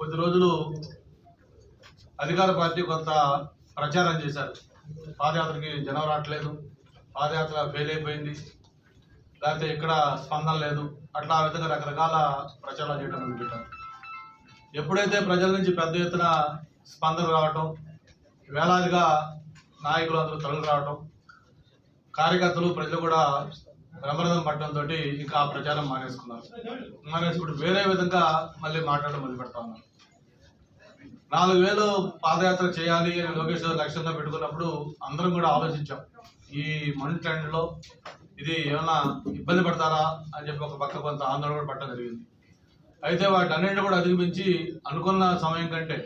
కొద్ది రోజులు అధికార పార్టీ కొంత ప్రచారం చేశారు. పాదయాత్రకి జనం రావట్లేదు. పాదయాత్ర ఫెయిల్ అయిపోయింది. లేకపోతే ఇక్కడ స్పందన లేదు. అట్లా ఆ విధంగా రకరకాల ప్రచారాలు చేయడం మొదలుపెట్టారు ఎప్పుడైతే ప్రజల నుంచి పెద్ద ఎత్తున స్పందన రావటం వేలాదిగా నాయకులు అందరూ తరలి రావటం కార్యకర్తలు ప్రజలు కూడా బ్రహ్మరథం పట్టడంతో ఇంకా ఆ ప్రచారం మానేసుకున్నారు. మానేసి వేరే విధంగా మళ్ళీ మాట్లాడడం మొదలు పెడతా ఉన్నారు. నాలుగు వేలు పాదయాత్ర చేయాలి అని లోకేష్ గారు లక్ష్యంగా పెట్టుకున్నప్పుడు అందరం కూడా ఆలోచించాం. ఈ మనీ ట్రెండ్లో ఇది ఏమైనా ఇబ్బంది పడతారా అని చెప్పి ఒక పక్క కొంత ఆందోళన కూడా పట్టడం జరిగింది. అయితే వాటి అన్నింటిని కూడా అధిగమించి అనుకున్న సమయం కంటే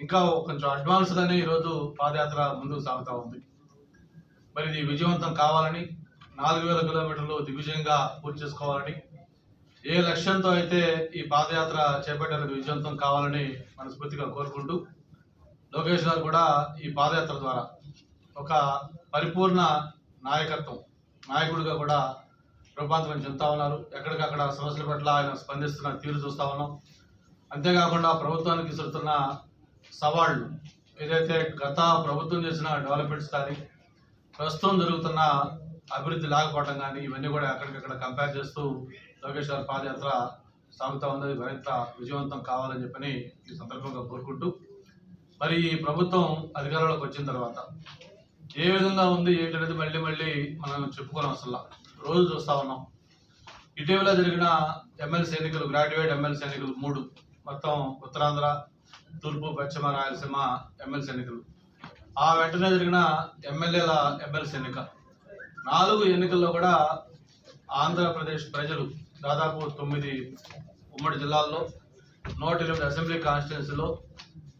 ఇంకా కొంచెం అడ్వాన్స్గానే ఈరోజు పాదయాత్ర ముందుకు సాగుతూ ఉంది. మరి ఇది విజయవంతం కావాలని నాలుగు వేల కిలోమీటర్లు దిగ్విజయంగా పూర్తి చేసుకోవాలని ఏ లక్ష్యంతో అయితే ఈ పాదయాత్ర చేపట్టేందుకు విజయవంతం కావాలని మనస్ఫూర్తిగా కోరుకుంటూ లోకేష్ గారు కూడా ఈ పాదయాత్ర ద్వారా ఒక పరిపూర్ణ నాయకత్వం నాయకుడిగా కూడా రూపాంతరం చెందుతా ఉన్నారు. ఎక్కడికక్కడ సమస్యల పట్ల ఆయన స్పందిస్తున్న తీరు చూస్తా ఉన్నాం. అంతేకాకుండా ప్రభుత్వానికి ఇస్తున్న సవాళ్ళు ఏదైతే గత ప్రభుత్వం చేసిన డెవలప్మెంట్స్ కానీ ప్రస్తుతం జరుగుతున్న అభివృద్ధి లేకపోవడం కానీ ఇవన్నీ కూడా ఎక్కడికక్కడ కంపేర్ చేస్తూ లోకేష్ గారి పాదయాత్ర సాగుతూ ఉంది మరింత విజయవంతం కావాలని చెప్పని ఈ సందర్భంగా కోరుకుంటూ మరి ఈ ప్రభుత్వం అధికారంలోకి వచ్చిన తర్వాత ఏ విధంగా ఉంది ఏంటనేది మళ్ళీ మళ్ళీ మనం చెప్పుకోవడం అసలు రోజు చూస్తా ఉన్నాం. ఇటీవల జరిగిన ఎమ్మెల్సీ ఎన్నికలు గ్రాడ్యుయేట్ ఎమ్మెల్సీ ఎన్నికలు మూడు. మొత్తం ఉత్తరాంధ్ర తూర్పు పశ్చిమ రాయలసీమ ఎమ్మెల్సీ ఎన్నికలు. ఆ వెంటనే జరిగిన ఎమ్మెల్యేల ఎమ్మెల్సీ ఎన్నిక. నాలుగు ఎన్నికల్లో కూడా ఆంధ్రప్రదేశ్ ప్రజలు దాదాపు తొమ్మిది ఉమ్మడి జిల్లాల్లో నూట ఎనిమిది అసెంబ్లీ కాన్స్టిట్యున్సీలో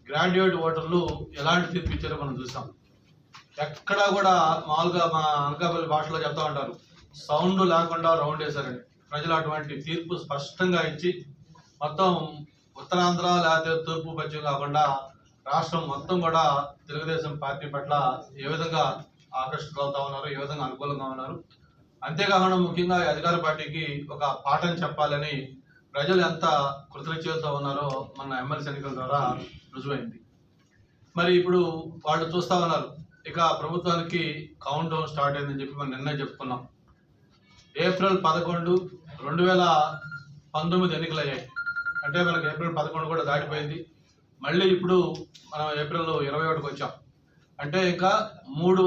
గ్రాడ్యుయేట్ ఓటర్లు ఎలాంటి తీర్పు ఇచ్చారో మనం చూసాం. ఎక్కడా కూడా మామూలుగా మా అనకాపల్లి భాషలో చెప్తా ఉంటారు సౌండ్ లేకుండా రౌండ్ వేశారని. ప్రజలు అటువంటి తీర్పు స్పష్టంగా ఇచ్చి మొత్తం ఉత్తరాంధ్ర లేకపోతే తూర్పు పశ్చిమ కాకుండా రాష్ట్రం మొత్తం కూడా తెలుగుదేశం పార్టీ పట్ల ఏ విధంగా ఆకర్షితులవుతా ఉన్నారు ఏ విధంగా అనుకూలంగా ఉన్నారు. అంతేకాకుండా ముఖ్యంగా ఈ అధికార పార్టీకి ఒక పాఠం చెప్పాలని ప్రజలు ఎంత కృతజ్ఞతతో ఉన్నారో మన ఎమ్మెల్సీ ఎన్నికల ద్వారా రుజువైంది. మరి ఇప్పుడు వాళ్ళు చూస్తా ఉన్నారు ఇక ప్రభుత్వానికి కౌంట్ డౌన్ స్టార్ట్ అయిందని చెప్పి మనం నిన్నే చెప్పుకున్నాం. ఏప్రిల్ పదకొండు రెండు వేల పంతొమ్మిది ఎన్నికలు అయ్యాయి అంటే మనకి ఏప్రిల్ పదకొండు కూడా దాటిపోయింది. మళ్ళీ ఇప్పుడు మనం ఏప్రిల్ ఇరవై ఒకటికి వచ్చాం. అంటే ఇంకా మూడు